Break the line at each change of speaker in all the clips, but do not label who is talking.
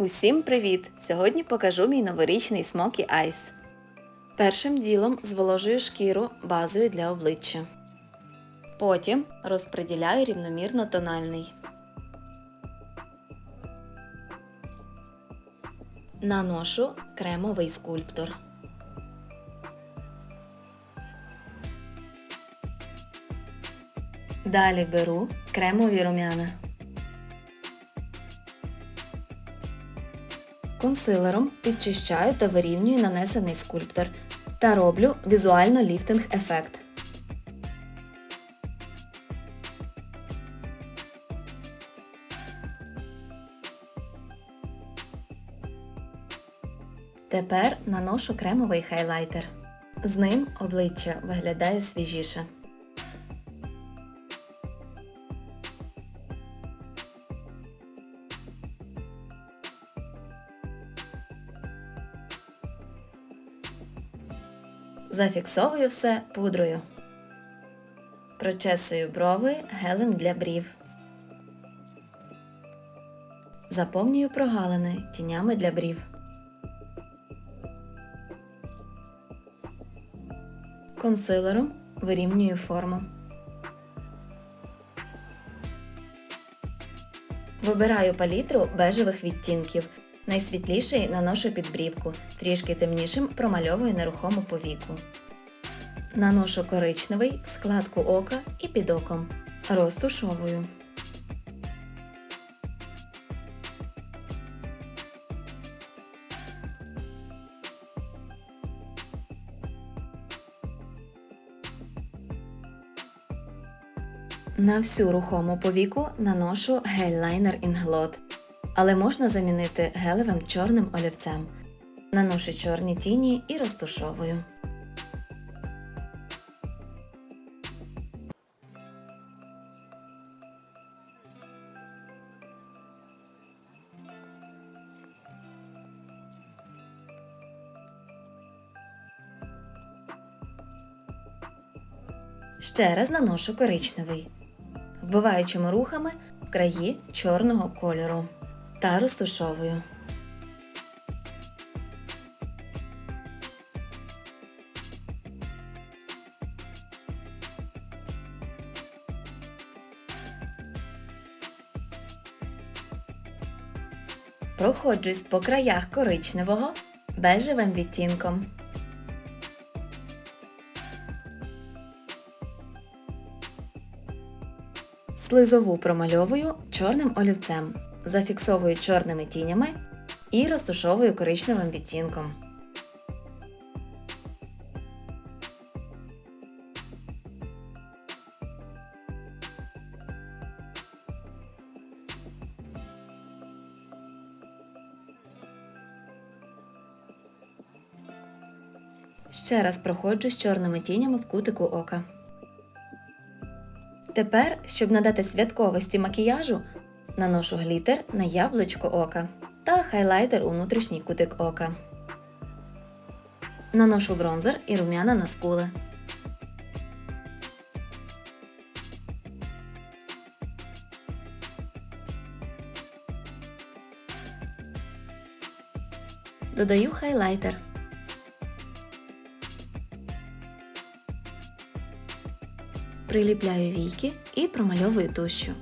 Усім привіт! Сьогодні покажу мій новорічний Smoky Eyes. Першим ділом зволожую шкіру базою для обличчя. Потім розподіляю рівномірно тональний. Наношу кремовий скульптор. Далі беру кремові рум'яна. Консилером підчищаю та вирівнюю нанесений скульптор та роблю візуально ліфтинг ефект. Тепер наношу кремовий хайлайтер. З ним обличчя виглядає свіжіше. Зафіксовую все пудрою. Прочесую брови гелем для брів. Заповнюю прогалини тінями для брів. Консилером вирівнюю форму. Вибираю палітру бежевих відтінків. Найсвітліший наношу під брівку, трішки темнішим промальовую нерухому повіку. Наношу коричневий в складку ока і під оком. Розтушовую. На всю рухому повіку наношу гель-лайнер Inglot, але можна замінити гелевим чорним олівцем. Наношу чорні тіні і розтушовую. Ще раз наношу коричневий, вбиваючими рухами в краї чорного кольору та розтушовую. Проходжусь по краях коричневого бежевим відтінком. Слизову промальовую чорним олівцем, зафіксовую чорними тінями і розтушовую коричневим відтінком. Ще раз проходжу з чорними тінями в кутику ока. Тепер, щоб надати святковості макіяжу, наношу глітер на яблучко ока та хайлайтер у внутрішній кутик ока. Наношу бронзер і рум'яна на скули. Додаю хайлайтер. Приліпляю війки і промальовую тушю.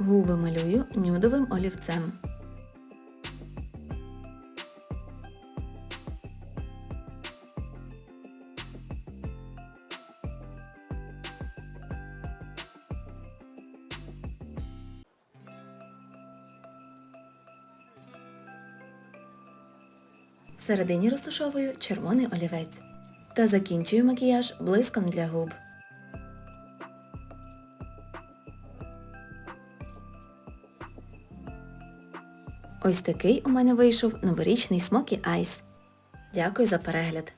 Губи малюю нюдовим олівцем. Всередині розташовую червоний олівець та закінчую макіяж блиском для губ. Ось такий у мене вийшов новорічний смокі айс. Дякую за перегляд!